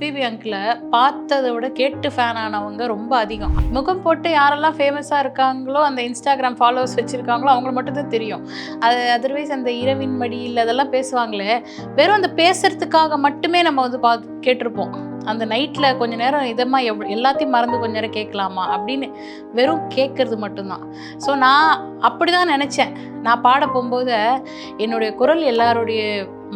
SPB அங்கிளை பார்த்ததை விட கேட்டு ஃபேன் ஆனவங்க ரொம்ப அதிகம். முகம் போட்டு யாரெல்லாம் ஃபேமஸாக இருக்காங்களோ அந்த இன்ஸ்டாகிராம் ஃபாலோவர்ஸ் வச்சுருக்காங்களோ அவங்களுக்கு மட்டும்தான் தெரியும். அது அதர்வைஸ் அந்த இரவின் மடியில் அதெல்லாம் பேசுவாங்களே வெறும் அந்த பேசுறதுக்காக மட்டுமே நம்ம வந்து பா கேட்டிருப்போம். அந்த நைட்டில் கொஞ்ச நேரம் இதமாக எவ் எல்லாத்தையும் மறந்து கொஞ்ச நேரம் கேட்கலாமா அப்படின்னு வெறும் கேட்குறது மட்டும்தான். ஸோ நான் அப்படி தான் நினச்சேன். நான் பாட போகும்போது என்னுடைய குரல் எல்லாருடைய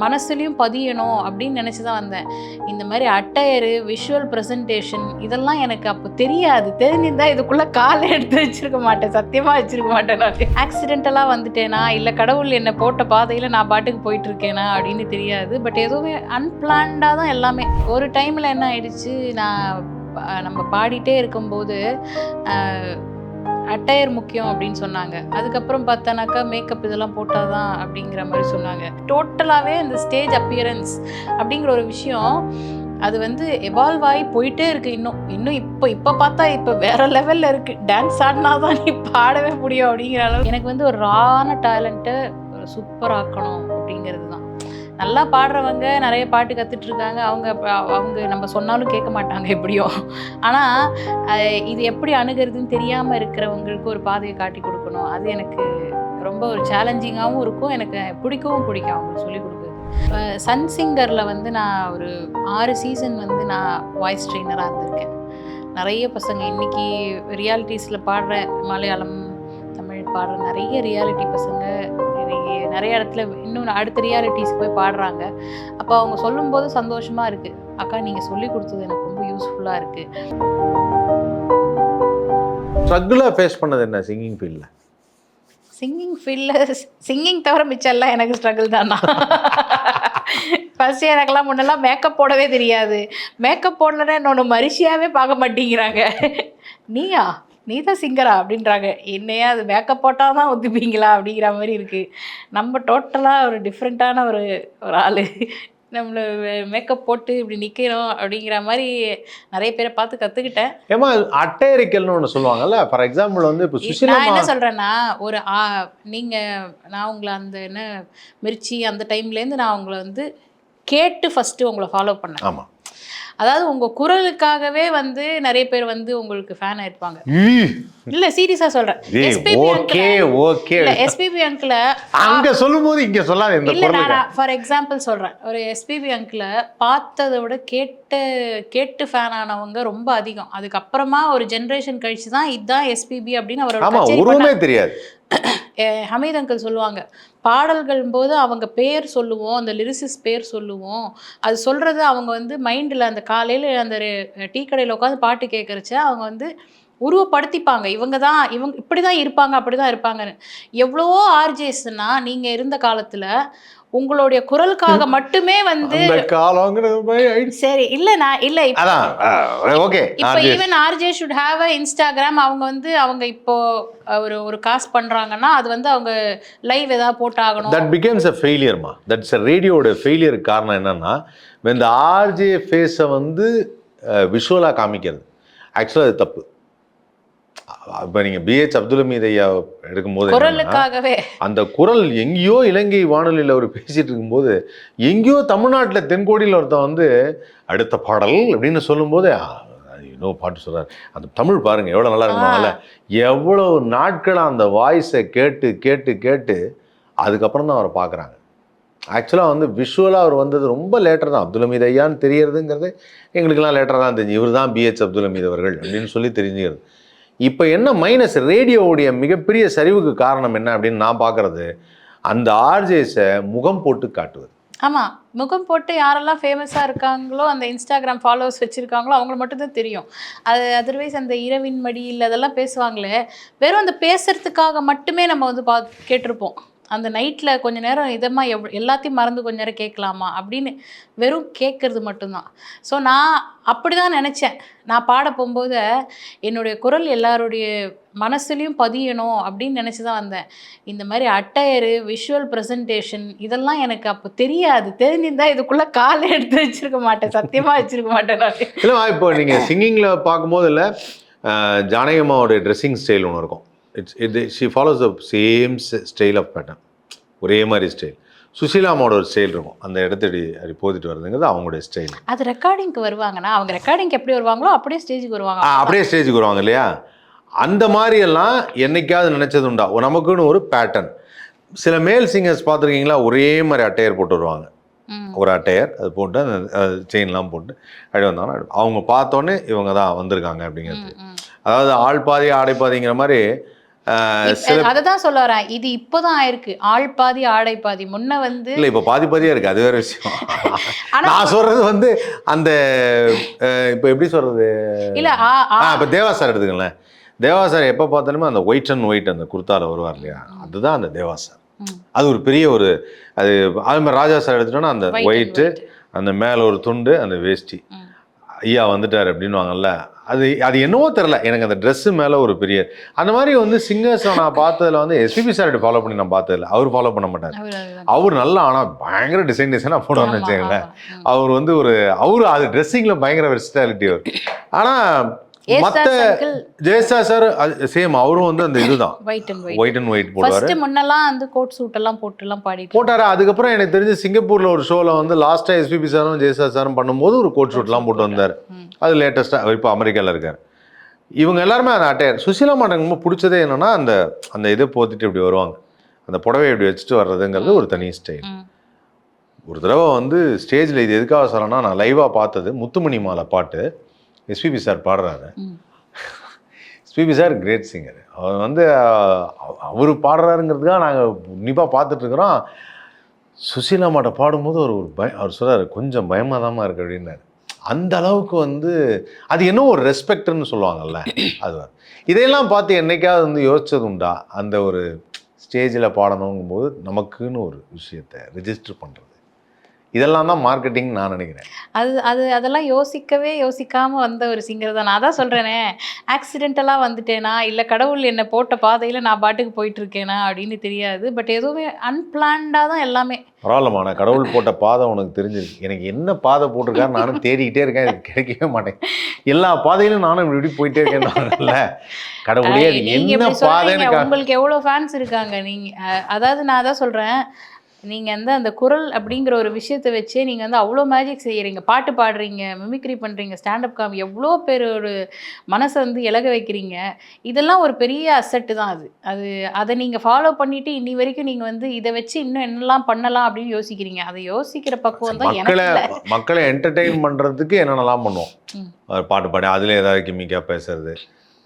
மனசுலையும் பதியணும் அப்படின்னு நினச்சி தான் வந்தேன். இந்த மாதிரி அட்டையரு விஷுவல் ப்ரெசன்டேஷன் இதெல்லாம் எனக்கு அப்போ தெரியாது. தெரிஞ்சிருந்தா இதுக்குள்ளே காலை எடுத்து வச்சிருக்க மாட்டேன். சத்தியமாக வச்சுருக்க மாட்டேன் நான். ஆக்சிடென்டலாக வந்துட்டேனா? இல்லை கடவுள் என்னை போட்ட பாதையில் நான் பாட்டுக்கு போயிட்டுருக்கேனா? அப்படின்னு தெரியாது. பட் எதுவுமே அன்பிளான்டாக தான் எல்லாமே. ஒரு டைமில் என்ன ஆயிடுச்சு? நான் நம்ம பாடிட்டே இருக்கும்போது அட்டையர் முக்கியம் அப்படின்னு சொன்னாங்க. அதுக்கப்புறம் பார்த்தானாக்கா மேக்கப் இதெல்லாம் போட்டால் தான் அப்படிங்கிற மாதிரி சொன்னாங்க. டோட்டலாகவே இந்த ஸ்டேஜ் அப்பியரன்ஸ் அப்படிங்கிற ஒரு விஷயம் அது வந்து எவால்வ் ஆகி போயிட்டே இருக்கு இன்னும். இன்னும் இப்போ இப்போ பார்த்தா இப்போ வேற லெவலில் இருக்கு. டான்ஸ் ஆடினா தான் நீ பாடவே முடியும் அப்படிங்கிற அளவு எனக்கு வந்து ஒரு ரான டேலண்ட்டை சூப்பர் ஆக்கணும் அப்படிங்கிறது தான். நல்லா பாடுறவங்க நிறைய பாட்டு கத்துட்டு இருக்காங்க அவங்க அவங்க நம்ம சொன்னாலும் கேட்க மாட்டாங்க எப்படியோ. ஆனால் இது எப்படி அணுகிறதுன்னு தெரியாமல் இருக்கிறவங்களுக்கு ஒரு பாதையை காட்டி கொடுக்கணும். அது எனக்கு ரொம்ப ஒரு சேலஞ்சிங்காகவும் இருக்கும். எனக்கு பிடிக்கவும் பிடிக்கும் அவங்களுக்கு சொல்லிக் கொடுக்குறது. இப்போ சன் சிங்கரில் வந்து நான் ஒரு ஆறு சீசன் வந்து நான் வாய்ஸ் ட்ரெயினராக இருந்திருக்கேன். நிறைய பசங்க இன்னைக்கு ரியாலிட்டிஸில் பாடுற மலையாளம் தமிழ் பாடுற நிறைய ரியாலிட்டி பசங்க நிறைய இடத்துல இன்னும் அடுத்த ரியாலிட்டிஸ் போய் பாடுறாங்க. அப்போ அவங்க சொல்லும்போது சந்தோஷமாக இருக்குது அக்கா நீங்கள் சொல்லி கொடுத்தது எனக்கு ரொம்ப யூஸ்ஃபுல்லாக இருக்குது ஸ்ட்ரகிளாக ஃபேஸ் பண்ணது என்ன சிங்கிங் ஃபீல்டில் சிங்கிங் ஃபீல்டில் சிங்கிங் தவிர மிச்சம் எல்லாம் எனக்கு ஸ்ட்ரகிள் தானா ஃபர்ஸ்ட் எனக்கெல்லாம் முன்னெல்லாம் மேக்கப் போடவே தெரியாது. மேக்கப் போடலன்னா என்னோட மரிசியாவே பார்க்க மாட்டேங்கிறாங்க. நீயா? நீ தான் சிங்கரா அப்படின்றாங்க. என்னையா அது மேக்கப் போட்டால் தான் ஒத்துப்பீங்களா அப்படிங்கிற மாதிரி இருக்குது நம்ம டோட்டலாக ஒரு டிஃப்ரெண்ட்டான ஒரு ஒரு ஆள். நம்மளை மேக்கப் போட்டு இப்படி நிற்கிறோம் அப்படிங்கிற மாதிரி நிறைய பேரை பார்த்து கற்றுக்கிட்டேன் ஏமா அட்டையரிக்கல்னு ஒன்று சொல்லுவாங்கல்ல? ஃபார் எக்ஸாம்பிள் வந்து இப்போ நான் என்ன சொல்றேன்னா ஒரு ஆ, நீங்க நான் உங்களை அந்த என்ன மிர்ச்சி அந்த டைம்லேருந்து நான் உங்களை வந்து கேட்டு ஃபர்ஸ்ட் உங்களை ஃபாலோ பண்ணேன். ஆமாம் அதாவது உங்க குரலுக்காகவே வந்து நிறைய பேர் வந்து உங்களுக்கு ஃபேன் ஆயிருப்பாங்க. இல்ல சீரியஸா சொல்றேன். எஸ்பிபி ஓகே ஓகே எஸ்பிபி அங்கிள அங்க சொல்லும்போது இங்க சொல்லாத இந்த இல்ல நான் ஃபார் எக்ஸாம்பிள் சொல்றேன். ஒரு எஸ்பிபி அங்கிள பார்த்ததை விட கேட்டு கேட்டு ஃபேன் ஆனவங்க ரொம்ப அதிகம். அதுக்கப்புறமா ஒரு ஜெனரேஷன் கழிச்சு தான் இதுதான் எஸ்பிபி அப்படின்னு அவரோட உருவமே தெரியாது. ஹமீத் அங்கிள் சொல்லுவாங்க. பாடல்கள் போது அவங்க பேர் சொல்லுவோம் அந்த லிரிசிஸ் பேர் சொல்லுவோம். அது சொல்கிறது அவங்க வந்து மைண்டில் அந்த காலையில் அந்த டீ கடையில் உட்காந்து பாட்டு கேட்குறச்ச அவங்க வந்து உருவப்படுத்திப்பாங்க. இவங்க தான் இவங்க இப்படி தான் இருப்பாங்க அப்படி தான் இருப்பாங்கன்னு. எவ்வளவோ ஆர்ஜேஸ்னா நீங்கள் இருந்த காலத்தில் உங்களுடைய குரலுக்காக மட்டுமே வந்து. சரி இல்லை நான் இல்லை ஓகே இப்போ even RJ should have a Instagram அவங்க வந்து அவங்க இப்போ ஒரு ஒரு காசு பண்றாங்கன்னா அது வந்து அவங்க லைவ் ஏதாவது போட்டாகணும். தட் பிகேம்ஸ் அ ஃபெயிலியர்மா தட்ஸ் அ ரேடியோட ஃபெயிலியருக்கு காரணம் என்னன்னா இந்த ஆர்ஜே ஃபேஸை வந்து விஷுவலாக காமிக்கிறது. ஆக்சுவலாக அது தப்பு. இப்போ நீங்கள் பிஹெச் அப்துல் ஹமீத் ஐயா எடுக்கும்போது குரலுக்காகவே. அந்த குரல் எங்கேயோ இலங்கை வானொலியில் அவர் பேசிட்டு இருக்கும்போது எங்கேயோ தமிழ்நாட்டில் தென்கோடியில் ஒருத்தன் வந்து அடுத்த பாடல் அப்படின்னு சொல்லும்போது இன்னும் பாட்டு சொல்றாரு. அந்த தமிழ் பாருங்க எவ்வளோ நல்லா இருக்குமாங்கல்ல எவ்வளோ நாட்களாக அந்த வாய்ஸை கேட்டு கேட்டு கேட்டு அதுக்கப்புறம் தான் அவரை பார்க்குறாங்க ஆக்சுவலாக வந்து விஷுவலாக அவர் வந்தது ரொம்ப லேட்டர் தான். அப்துல் ஹமீத் ஐயான்னு தெரியறதுங்கிறது எங்களுக்கெல்லாம் லேட்டராக தான் தெரிஞ்சு இவர் தான் பிஹெச் அப்துல் ஹமீத் அவர்கள் அப்படின்னு சொல்லி தெரிஞ்சுக்கிறது. இப்போ என்ன மைனஸ் ரேடியோவுடைய மிகப்பெரிய சரிவுக்கு காரணம் என்ன அப்படின்னு நான் பார்க்குறது அந்த ஆர்ஜேஸை முகம் போட்டு காட்டுவது. ஆமாம் முகம் போட்டு யாரெல்லாம் ஃபேமஸாக இருக்காங்களோ அந்த இன்ஸ்டாகிராம் ஃபாலோவர்ஸ் வச்சுருக்காங்களோ அவங்களுக்கு மட்டும்தான் தெரியும். அது அதர்வைஸ் அந்த இரவின் மடியில் அதெல்லாம் பேசுவாங்களே வெறும் அந்த பேசுறதுக்காக மட்டுமே நம்ம வந்து பா கேட்டிருப்போம். அந்த நைட்டில் கொஞ்ச நேரம் இதமாக எவ் எல்லாத்தையும் மறந்து கொஞ்ச நேரம் கேட்கலாமா? அப்படின்னு வெறும் கேட்கறது மட்டும்தான். ஸோ நான் அப்படி தான் நினச்சேன். நான் பாட போகும்போது என்னுடைய குரல் எல்லாருடைய மனசுலையும் பதியணும் அப்படின்னு நினச்சி தான் வந்தேன். இந்த மாதிரி அட்டையரு விஷுவல் ப்ரெசன்டேஷன் இதெல்லாம் எனக்கு அப்போ தெரியாது. தெரிஞ்சிருந்தா இதுக்குள்ளே காலை எடுத்து வச்சிருக்க மாட்டேன். சத்தியமாக வச்சிருக்க மாட்டேன் நான். இப்போ நீங்கள் சிங்கிங்கில் பார்க்கும்போது இல்லை ஜானகம்மாவோடைய ட்ரெஸ்ஸிங் ஸ்டைல் ஒன்று இருக்கும். இட்ஸ் இது she follows the same style of pattern ஒரே மாதிரி ஸ்டைல் சுசீலாமோட ஒரு ஸ்டைல் இருக்கும். அந்த இடத்த இப்படி அப்படி போதிட்டு வர்றதுங்கிறது அவங்களுடைய ஸ்டைல் அது ரெக்கார்டிங்க்கு வருவாங்கன்னா அவங்க ரெக்கார்டிங்க்கு எப்படி வருவாங்களோ அப்படியே ஸ்டேஜுக்கு வருவாங்க. அப்படியே ஸ்டேஜுக்கு வருவாங்க இல்லையா? அந்த மாதிரி எல்லாம் என்னைக்காவது நினைச்சது உண்டா? நமக்குன்னு ஒரு பேட்டர்ன் சில மேல் சிங்கர்ஸ் பார்த்துருக்கீங்களா? ஒரே மாதிரி அட்டையர் போட்டு வருவாங்க. ஒரு அட்டையர் அது போட்டு அந்த செயின்லாம் போட்டு அப்படி வந்தாங்கன்னா. அவங்க பார்த்தோன்னே இவங்க தான் வந்திருக்காங்க அப்படிங்கிறது. அதாவது ஆள் பாதி ஆடை பாதிங்கிற மாதிரி அதை தான் சொல்ல வரேன். இது இப்போதான் ஆயிருக்கு. ஆள் பாதி ஆடை பாதி. முன்ன வந்து இல்லை இப்போ பாதி பாதியா இருக்கு. அது வேற விஷயம். நான் சொல்றது வந்து அந்த இப்போ எப்படி சொல்றது? இல்ல இப்போ தேவா சார் எடுத்துக்கங்களேன். தேவா சார் எப்போ பார்த்தாலுமே அந்த ஒயிட் அண்ட் ஒயிட் அந்த குர்த்தால வருவார் இல்லையா? அதுதான் அந்த தேவா சார். அது ஒரு பெரிய ஒரு அது அது மாதிரி ராஜா சார் எடுத்துட்டோன்னா அந்த ஒயிட்டு. அந்த மேலே ஒரு துண்டு அந்த வேஷ்டி. ஐயா வந்துட்டார் அப்படின்னுவாங்கல்ல அது அது என்னவோ தெரில எனக்கு அந்த ட்ரெஸ்ஸு மேலே ஒரு பெரிய அந்த மாதிரி வந்து சிங்கர்ஸை நான் பார்த்ததுல வந்து எஸ்பிபி சார் ஃபாலோ பண்ணி நான் பார்த்ததில்ல. அவர் ஃபாலோ பண்ண மாட்டார். அவரு நல்லா ஆனால் பயங்கர டிசைன் டிசைனாக போடுவார்னு வச்சுக்கங்களேன். அவர் வந்து ஒரு அவர் அது ட்ரெஸ்ஸிங்கில் பயங்கர வெர்சிட்டாலிட்டி அவர். ஆனால் uncle ஜெயசா சார் சேம் அவரும் வந்து அந்த இதுதான். ஒயிட் அண்ட் ஒயிட் போடுவார். ஃபர்ஸ்ட் முன்னெல்லாம் வந்து கோட் சூட் எல்லாம் போட்டு எல்லாம் பாடிட்டு போட்டாரு. அதுக்கப்புறம் எனக்கு தெரிஞ்சு சிங்கப்பூர்ல ஒரு ஷோல வந்து லாஸ்டா எஸ்பிபி சாரும் ஜெயசா சாரும் பண்ணும்போது ஒரு கோட் ஷூட்லாம் போட்டு வந்தார். அது லேட்டஸ்ட்டாக இப்போ அமெரிக்காவில் இருக்கார். இவங்க எல்லாருமே அந்த அட்டையர் சுசீலா மாட்டங்க ரொம்ப பிடிச்சதே என்னன்னா அந்த அந்த இதை போத்திட்டு இப்படி வருவாங்க. அந்த புடவை இப்படி வச்சுட்டு வர்றதுங்கிறது ஒரு தனி ஸ்டைல். ஒரு தடவை வந்து ஸ்டேஜில் இது எதுக்காக சொல்லணும்னா நான் லைவாக பார்த்தது முத்துமணி மாலை பாட்டு. எஸ்பிபி சார் பாடுறாரு. SPB sir great singer. அவர் வந்து அவர் பாடுறாருங்கிறதுக்காக நாங்கள் உன்னிப்பாக பார்த்துட்டு இருக்கிறோம். சுசீலா மாட்ட பாடும்போது ஒரு ஒரு பயம் அவர் சொல்றாரு கொஞ்சம் பயமாக தாம்மா இருக்கு அப்படின்னாரு. அந்த அளவுக்கு வந்து அது என்ன ஒரு ரெஸ்பெக்ட்னு சொல்லுவாங்கல்ல அது. இதையெல்லாம் பார்த்து என்னைக்காவது வந்து யோசிச்சது உண்டா? அந்த ஒரு ஸ்டேஜில் பாடணுங்கும்போது நமக்குன்னு ஒரு விஷயத்தை ரெஜிஸ்டர் பண்ணுறது இதெல்லாம் தான் மார்க்கெட்டிங் நான் நினைக்கிறேன். அது அது அதெல்லாம் யோசிக்கவே யோசிக்காம வந்த ஒரு சிங்கர் தான். நான் அதான் சொல்றேனே ஆக்சிடென்டலா வந்துட்டேனா இல்ல கடவுள் என்னை போட்ட பாதையில நான் பாட்டுக்கு போயிட்டு இருக்கேனா அப்படின்னு தெரியாது. பட் எதுவுமே அன்பிளான்டா தான் எல்லாமே. பரவாயில்லம்மா நான் கடவுள் போட்ட பாதை உனக்கு தெரிஞ்சிருக்கு. எனக்கு என்ன பாதை போட்டிருக்காரு நானும் தேடிக்கிட்டே இருக்கேன் எனக்கு கிடைக்கவே மாட்டேன். எல்லா பாதையிலும் நானும் இப்படி போயிட்டே இருக்கேன்ல கடவுளே அது என்ன பாதைன்னு உங்களுக்கு எவ்வளவு ஃபேன்ஸ் இருக்காங்க நீங்க அஹ், அதாவது நான் அதான் சொல்றேன் நீங்க வந்து அந்த குரல் அப்படிங்கிற ஒரு விஷயத்தை வச்சே நீங்க வந்து அவ்வளோ மேஜிக் செய்யறீங்க. பாட்டு பாடுறீங்க மிமிக்ரி பண்றீங்க ஸ்டாண்டப் காமி எவ்வளோ பேரோட மனசை வந்து இலக வைக்கிறீங்க. இதெல்லாம் ஒரு பெரிய அசட்டு தான் அது. அது அதை நீங்க ஃபாலோ பண்ணிட்டு இன்னி வரைக்கும் நீங்க வந்து இதை வச்சு இன்னும் என்னெல்லாம் பண்ணலாம் அப்படின்னு யோசிக்கிறீங்க. அதை யோசிக்கிற பக்குவம் தான் மக்களை. மக்களை என்டர்டெயின் பண்ணுறதுக்கு என்னென்னலாம் பண்ணுவோம்? பாட்டு பாடி அதில் ஏதாவது கிமிக்காக பேசுறது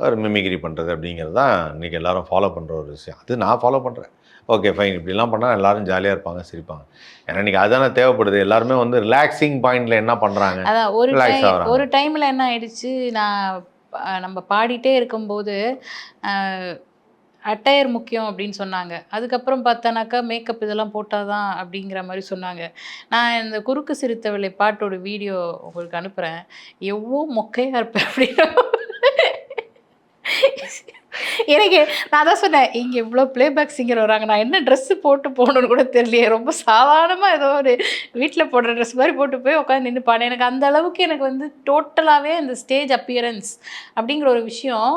அவர் மிமிக்ரி பண்ணுறது அப்படிங்கிறது தான் இன்றைக்கி எல்லாரும் ஃபாலோ பண்ணுற ஒரு விஷயம். அது நான் ஃபாலோ பண்ணுறேன் ஓகே ஃபைன் இப்படிலாம் பண்ணால் எல்லாரும் ஜாலியாக இருப்பாங்க சிரிப்பாங்க. ஏன்னா இன்றைக்கி அதுதானே தேவைப்படுது. எல்லாருமே வந்து ரிலாக்ஸிங் பாயிண்டில் என்ன பண்ணுறாங்க அதான் ஒரு. ஒரு டைம்ல என்ன ஆயிடுச்சு? நான் நம்ம பாடிட்டே இருக்கும்போது அட்டையர் முக்கியம் அப்படின்னு சொன்னாங்க. அதுக்கப்புறம் பார்த்தானாக்கா மேக்கப் இதெல்லாம் போட்டாதான் அப்படிங்கிற மாதிரி சொன்னாங்க. நான் இந்த குறுக்கு சிறுத்தவளை பாட்டோட வீடியோ உங்களுக்கு அனுப்புகிறேன் எவ்வளோ மொக்கையாக இருப்பேன் அப்படின்னு. எனக்கு நான் தான் சொன்னேன் இங்கே இவ்வளோ ப்ளேபேக் சிங்கர் வராங்க நான் என்ன ட்ரெஸ்ஸு போட்டு போகணுன்னு கூட தெரியலையே ரொம்ப சாதாரணமாக ஏதோ ஒரு வீட்டில் போடுற ட்ரெஸ் மாதிரி போட்டு போய் உட்காந்து நின்று பாடினேன் எனக்கு அந்த அளவுக்கு எனக்கு வந்து டோட்டலாகவே அந்த ஸ்டேஜ் அப்பியரன்ஸ் அப்படிங்கிற ஒரு விஷயம்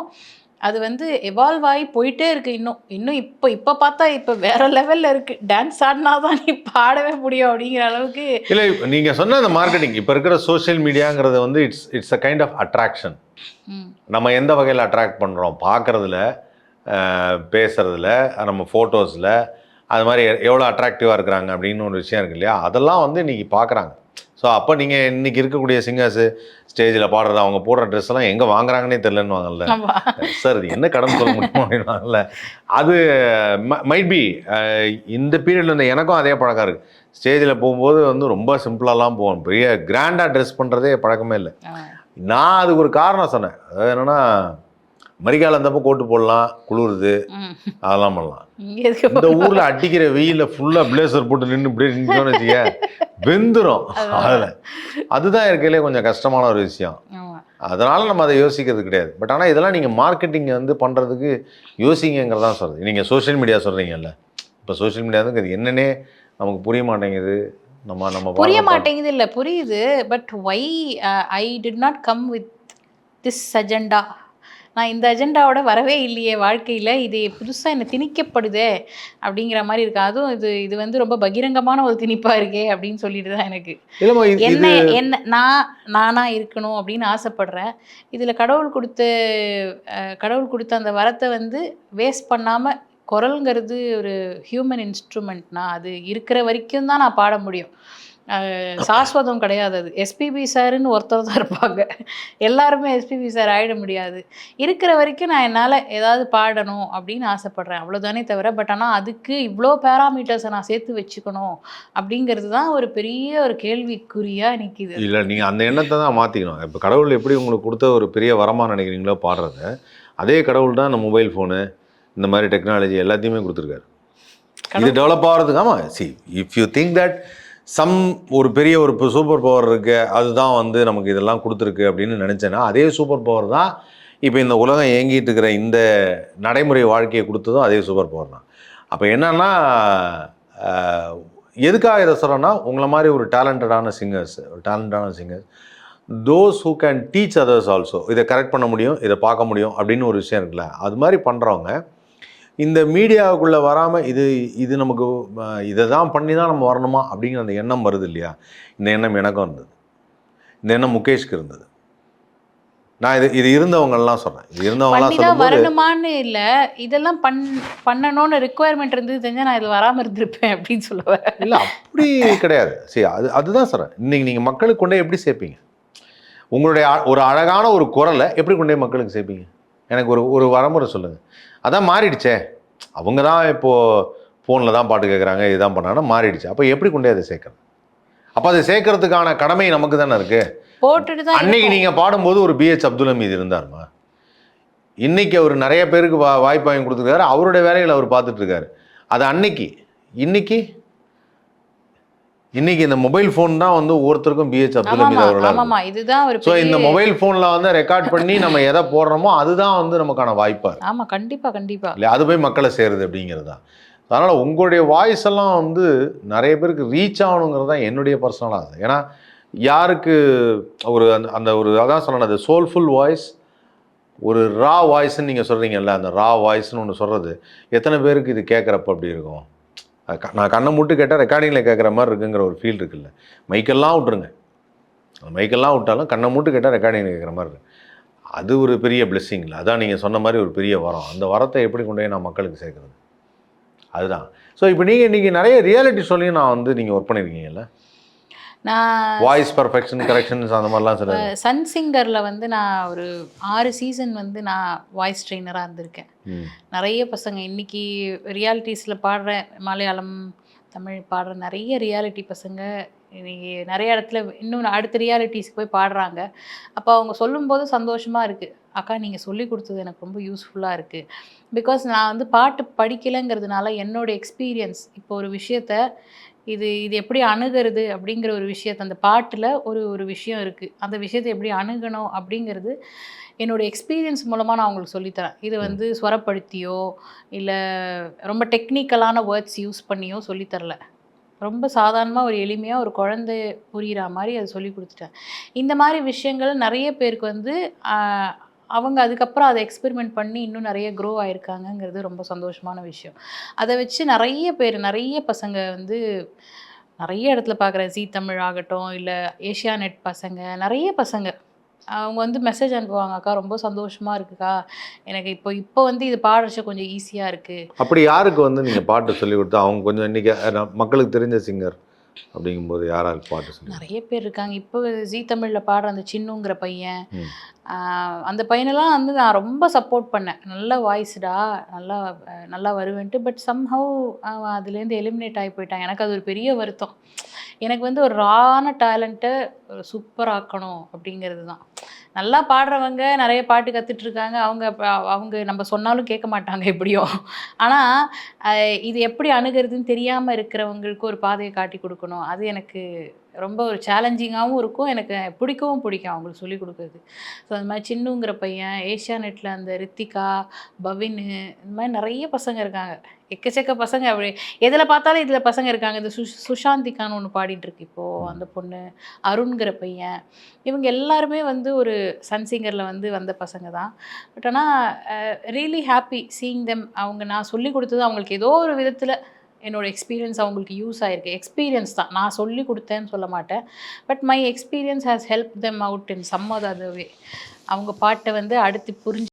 அது வந்து எவால்வ் ஆகி போயிட்டே இருக்கு இன்னும். இன்னும் இப்போ இப்போ பார்த்தா இப்போ வேற லெவலில் இருக்கு. டான்ஸ் ஆடினா தான் நீ பாடவே முடியும் அப்படிங்கிற அளவுக்கு. இல்லை நீங்கள் சொன்ன அந்த மார்க்கெட்டிங் இப்போ இருக்கிற சோஷியல் மீடியாங்கிறது வந்து it's it's a kind of attraction நம்ம எந்த வகையில் அட்ராக்ட் பண்ணுறோம் பார்க்குறதுல பேசுகிறதுல நம்ம ஃபோட்டோஸில் அது மாதிரி எவ்வளோ அட்ராக்டிவாக இருக்கிறாங்க அப்படின்னு ஒரு விஷயம் இருக்கு இல்லையா? அதெல்லாம் வந்து இன்றைக்கி பார்க்குறாங்க ஸோ அப்போ நீங்கள் இன்றைக்கி இருக்கக்கூடிய சிங்கர்ஸு ஸ்டேஜில் பாடுறது அவங்க போடுற ட்ரெஸ் எல்லாம் எங்கே வாங்குறாங்கன்னே தெரிலன்னு வாங்கல்ல ஆமா. சார் இது என்ன கடன் சொல்ல முடியுமோ அப்படின்னாங்கல்ல அது மைட் பி இந்த பீரியட்ல இருந்து எனக்கும் அதே பழக்கம் இருக்குது ஸ்டேஜில் போகும்போது வந்து ரொம்ப சிம்பிளாலாம் போவோம் பெரிய கிராண்டாக ட்ரெஸ் பண்ணுறதே பழக்கமே இல்லை. நான் அதுக்கு ஒரு காரணம் சொன்னேன். அதாவது என்னன்னா மரிகால இருந்தப்போ கோட்டு போடலாம் குளிருது. அதெல்லாம் பண்ணலாம். இந்த ஊர்ல அடிக்கிற வெயில ஃபுல்லா பிளேசர் போட்டு நின்று இப்படியே நின்றோன்னு வச்சுக்க வெந்துரும். அதுல. அதுதான் இருக்கையிலே கொஞ்சம் கஷ்டமான ஒரு விஷயம். அதனால நம்ம அதை யோசிக்கிறது கிடையாது. பட் ஆனா இதெல்லாம் நீங்க மார்க்கெட்டிங் வந்து பண்றதுக்கு யோசிங்கிறதான் சொல்றது நீங்க சோஷியல் மீடியா சொல்றீங்கல்ல. இப்போ சோஷியல் மீடியா வந்து இது என்னன்னே நமக்கு புரிய மாட்டேங்குது. நம்ம நம்ம புரிய மாட்டேங்குது இல்ல புரியுது. But why I did not come with this agenda நான் இந்த அஜெண்டாவோட வரவே இல்லையே வாழ்க்கையில். இது புதுசாக என்ன திணிக்கப்படுதே அப்படிங்கிற மாதிரி இருக்கு. அதுவும் இது இது வந்து ரொம்ப பகிரங்கமான ஒரு திணிப்பாக இருக்கே அப்படின்னு சொல்லிட்டு தான் எனக்கு. என்ன என்ன நான் நானா இருக்கணும் அப்படின்னு ஆசைப்படுறேன். இதில் கடவுள் கொடுத்த கடவுள் கொடுத்த அந்த வரத்தை வந்து வேஸ்ட் பண்ணாமல் குரல்ங்கிறது ஒரு ஹியூமன் இன்ஸ்ட்ருமெண்ட்னா அது இருக்கிற வரைக்கும் தான் நான் பாட முடியும். சாஸ்வதம் கிடையாது அது. எஸ்பிபி சாருன்னு ஒருத்தர் தான் இருப்பாங்க. எல்லாருமே எஸ்பிபி சார் ஆகிட முடியாது. இருக்கிற வரைக்கும் நான் என்னால் ஏதாவது பாடணும் அப்படின்னு ஆசைப்பட்றேன். அவ்வளோதானே தவிர பட் ஆனால் அதுக்கு இவ்வளோ பேராமீட்டர்ஸை நான் சேர்த்து வச்சுக்கணும் அப்படிங்கிறது தான் ஒரு பெரிய ஒரு கேள்விக்குறியாக நிற்கிது இல்லை நீங்கள் அந்த எண்ணத்தை தான் மாற்றிக்கணும் இப்போ கடவுள் எப்படி உங்களுக்கு கொடுத்த ஒரு பெரிய வரமாக நினைக்கிறீங்களோ பாடுறத அதே கடவுள் தான் இந்த மொபைல் ஃபோனு இந்த மாதிரி டெக்னாலஜி எல்லாத்தையுமே கொடுத்துருக்காரு. இது டெவலப் ஆகிறதுக்கு ஆமாம் see if you think that some ஒரு பெரிய ஒரு சூப்பர் பவர் இருக்கு. அதுதான் வந்து நமக்கு இதெல்லாம் கொடுத்துருக்கு அப்படின்னு நினச்சேன்னா அதே சூப்பர் பவர் தான் இப்போ இந்த உலகம் இயங்கிட்டு இருக்கிற இந்த நடைமுறை வாழ்க்கையை கொடுத்ததும் அதே சூப்பர் பவர் தான். அப்போ என்னன்னா எதுக்காக இதை சொல்கிறேன்னா உங்களை மாதிரி ஒரு டேலண்டடான சிங்கர்ஸ் ஒரு டேலண்டடான singers those who can teach others also இதை கரெக்ட் பண்ண முடியும் இதை பார்க்க முடியும் அப்படின்னு ஒரு விஷயம் இருக்குல்ல. அது மாதிரி பண்ணுறவங்க இந்த மீடியாவுக்குள்ளே வராமல் இது இது நமக்கு இதை தான் பண்ணி தான் நம்ம வரணுமா அப்படிங்கிற அந்த எண்ணம் வருது இல்லையா? இந்த எண்ணம் எனக்கும் இருந்தது. இந்த எண்ணம் முகேஷ்க்கு இருந்தது. நான் இது இது இருந்தவங்கலாம் சொன்னேன். இது இருந்தவங்கலாம் சொல்லும்போது வரணுமான்னு இல்லை. இதெல்லாம் பண் பண்ணணும்னு ரெக்குவயர்மெண்ட் இருந்தது தெரிஞ்சா நான் இதில் வராமல் இருந்திருப்பேன் அப்படின்னு சொல்லுவேன் இல்லை அப்படி கிடையாது. சரி அது அதுதான் சொல்கிறேன் இன்னைக்கு நீங்கள் மக்களுக்கு கொண்டே எப்படி சேர்ப்பீங்க? உங்களுடைய ஒரு அழகான ஒரு குரலை எப்படி கொண்டே மக்களுக்கு சேர்ப்பீங்க? எனக்கு ஒரு ஒரு வரமுறை சொல்லுங்கள் அதான் மாறிடுச்சே. அவங்க தான் இப்போது ஃபோனில் தான் பாட்டு கேட்குறாங்க இதுதான் பண்ணாங்கன்னா மாறிடுச்சு. அப்போ எப்படி கொண்டே அதை சேர்க்கறது? அப்போ அதை சேர்க்கறதுக்கான கடமை நமக்கு தானே இருக்குது போட்டுட்டு தான் அன்னைக்கு. நீங்கள் பாடும்போது ஒரு பிஹெச் அப்துல் ஹமீது இருந்தாருமா? இன்னைக்கு அவர் நிறைய பேருக்கு வா வாய்ப்பு வாங்கி கொடுத்துருக்காரு. அவருடைய வேலைகளை அவர் பார்த்துட்டு இருக்காரு. அது அன்னைக்கு இன்னைக்கு இன்னைக்கு இந்த மொபைல் ஃபோன் தான் வந்து ஒவ்வொருத்தருக்கும் பிஹெச் அப்துல் ஹமீத் ஆமாமா அவர்களாக ஆமாமா இதுதான் ஒரு ஸோ இந்த மொபைல் ஃபோனில் வந்து ரெக்கார்ட் பண்ணி நம்ம எதை போடுறோமோ அதுதான் வந்து நமக்கான வாய்ப்பாக இருக்கு ஆமா கண்டிப்பா கண்டிப்பா. இல்லையா? அது போய் மக்களை சேருது அப்படிங்கிறது தான். அதனால் உங்களுடைய வாய்ஸ் எல்லாம் வந்து நிறைய பேருக்கு ரீச் ஆகணுங்கிறது தான் என்னுடைய பர்சனல் ஆசை ஏன்னா யாருக்கு ஒரு அந்த அந்த ஒரு அதான் சொன்னேன் அது சோல்ஃபுல் வாய்ஸ் ஒரு ரா வாய்ஸ்ன்னு நீங்கள் சொல்கிறீங்கல்ல அந்த ரா வாய்ஸ்னு ஒன்று சொல்கிறது எத்தனை பேருக்கு இது கேட்குறப்ப அப்படி இருக்கும்? அது நான் கண்ணை மூட்டு கேட்டால் ரெக்கார்டிங்கில் கேட்குற மாதிரி இருக்குங்கிற ஒரு ஃபீல் இருக்குல்ல. மைக்கெல்லாம் விட்டுருங்க. அந்த மைக்கெல்லாம் விட்டாலும் கண்ணை மூட்டு கேட்டால் ரெக்கார்டிங்கில் கேட்குற மாதிரி இருக்கு அது ஒரு பெரிய பிளெஸ்ஸிங்கில் அதான் நீங்கள் சொன்ன மாதிரி ஒரு பெரிய வரம். அந்த வரத்தை எப்படி கொண்டு போய் நான் மக்களுக்கு சேர்க்குறது? அதுதான். ஸோ இப்போ நீங்கள் இன்றைக்கி நிறைய ரியாலிட்டி சொல்லியும் நான் வந்து நீங்கள் ஒர்க் பண்ணியிருக்கீங்கல்ல நான் வாய்ஸ் பர்ஃபெக்ஷன் கரெக்ஷன்ஸ் அந்த மாதிரிலாம் சில சன் சிங்கர்ல வந்து நான் ஒரு ஆறு சீசன் வந்து நான் வாய்ஸ் ட்ரெயினராக இருந்திருக்கேன். நிறைய பசங்க இன்னைக்கு ரியாலிட்டிஸில் பாடுற மலையாளம் தமிழ் பாடுற நிறைய ரியாலிட்டி பசங்க இன்னைக்கு நிறைய இடத்துல இன்னும் அடுத்த ரியாலிட்டிஸ்க்கு போய் பாடுறாங்க. அப்போ அவங்க சொல்லும்போது சந்தோஷமாக இருக்குது அக்கா நீங்கள் சொல்லி கொடுத்தது எனக்கு ரொம்ப யூஸ்ஃபுல்லாக இருக்குது பிகாஸ் நான் வந்து பாட்டு படிக்கலைங்கிறதுனால என்னோட எக்ஸ்பீரியன்ஸ் இப்போ ஒரு விஷயத்த இது இது எப்படி அணுகிறது அப்படிங்கிற ஒரு விஷயத்த அந்த பாட்டில் ஒரு ஒரு விஷயம் இருக்குது அந்த விஷயத்தை எப்படி அணுகணும் அப்படிங்கிறது என்னோட எக்ஸ்பீரியன்ஸ் மூலமாக நான் உங்களுக்கு சொல்லித்தரேன். இது வந்து ஸ்வரப்படுத்தியோ இல்லை ரொம்ப டெக்னிக்கலான வேர்ட்ஸ் யூஸ் பண்ணியோ சொல்லித்தரல. ரொம்ப சாதாரணமாக ஒரு எளிமையாக ஒரு குழந்தை புரிகிற மாதிரி அதை சொல்லி கொடுத்துட்டேன். இந்த மாதிரி விஷயங்கள் நிறைய பேருக்கு வந்து அவங்க அதுக்கப்புறம் அதை எக்ஸ்பெரிமெண்ட் பண்ணி இன்னும் நிறைய க்ரோ ஆயிருக்காங்கங்கிறது ரொம்ப சந்தோஷமான விஷயம். அதை வச்சு நிறைய பேர் நிறைய பசங்க வந்து நிறைய இடத்துல பார்க்குற ஜி தமிழ் ஆகட்டும் இல்லை ஏஷியா நெட் பசங்க நிறைய பசங்க அவங்க வந்து மெசேஜ் அனுப்புவாங்க அக்கா ரொம்ப சந்தோஷமாக இருக்குக்கா. எனக்கு இப்போ இப்போ வந்து இது பாடுறது கொஞ்சம் ஈஸியாக இருக்குது அப்படி யாருக்கு வந்து நீங்கள் பாட்டு சொல்லி கொடுத்தா அவங்க கொஞ்சம் இன்றைக்கி மக்களுக்கு தெரிஞ்ச சிங்கர் அப்படிங்கும்போது யாராருக்கு பாட்டு நிறைய பேர் இருக்காங்க. இப்போ ஜீ தமிழில் பாடுற அந்த சின்னுங்கிற பையன் அந்த பையனெல்லாம் வந்து நான் ரொம்ப சப்போர்ட் பண்ணேன். நல்ல வாய்ஸ்டா நல்லா நல்லா வருவேன்ட்டு. பட் சம்ஹவ் அவன் அதுலேருந்து எலிமினேட் ஆகி போயிட்டான் எனக்கு அது ஒரு பெரிய வருத்தம். எனக்கு வந்து ஒரு ரான டேலண்ட்டை சூப்பர் ஆக்கணும் அப்படிங்கிறது தான். நல்லா பாடுறவங்க நிறைய பாட்டு கற்றுட்டு இருக்காங்க அவங்க அவங்க நம்ம சொன்னாலும் கேட்க மாட்டாங்க எப்படியும் ஆனால் இது எப்படி அணுகிறதுன்னு தெரியாமல் இருக்கிறவங்களுக்கு ஒரு பாதையை காட்டி கொடுக்கணும். அது எனக்கு ரொம்ப ஒரு சேலஞ்சிங்காகவும் இருக்கும். எனக்கு பிடிக்கவும் பிடிக்கும் அவங்களுக்கு சொல்லிக் கொடுக்குறது. ஸோ அந்த மாதிரி சின்னுங்கிற பையன் ஏஷியா நெட்டில் அந்த ரித்திகா பவின்னு இந்த மாதிரி நிறைய பசங்க இருக்காங்க. எக்கச்சக்க பசங்க அப்படி. எதில் பார்த்தாலும் இதில் பசங்க இருக்காங்க. இந்த சுஷ் சுஷாந்திக்கான்னு ஒன்று பாடிட்டுருக்கு இப்போது அந்த பொண்ணு அருண்கிற பையன். இவங்க எல்லாருமே வந்து ஒரு சன் சிங்கரில் வந்து வந்த பசங்க தான். பட் ஆனால் ரியலி ஹாப்பி சீயிங் தெம் அவங்க நான் சொல்லி கொடுத்தது அவங்களுக்கு ஏதோ ஒரு விதத்தில் என்னோடய எக்ஸ்பீரியன்ஸ் அவங்களுக்கு யூஸ் ஆகிருக்கு எக்ஸ்பீரியன்ஸ் தான். நான் சொல்லி கொடுத்தேன்னு சொல்ல மாட்டேன். But my experience has help them out in some other way அவங்க பாட்டை வந்து அடுத்து புரிஞ்சு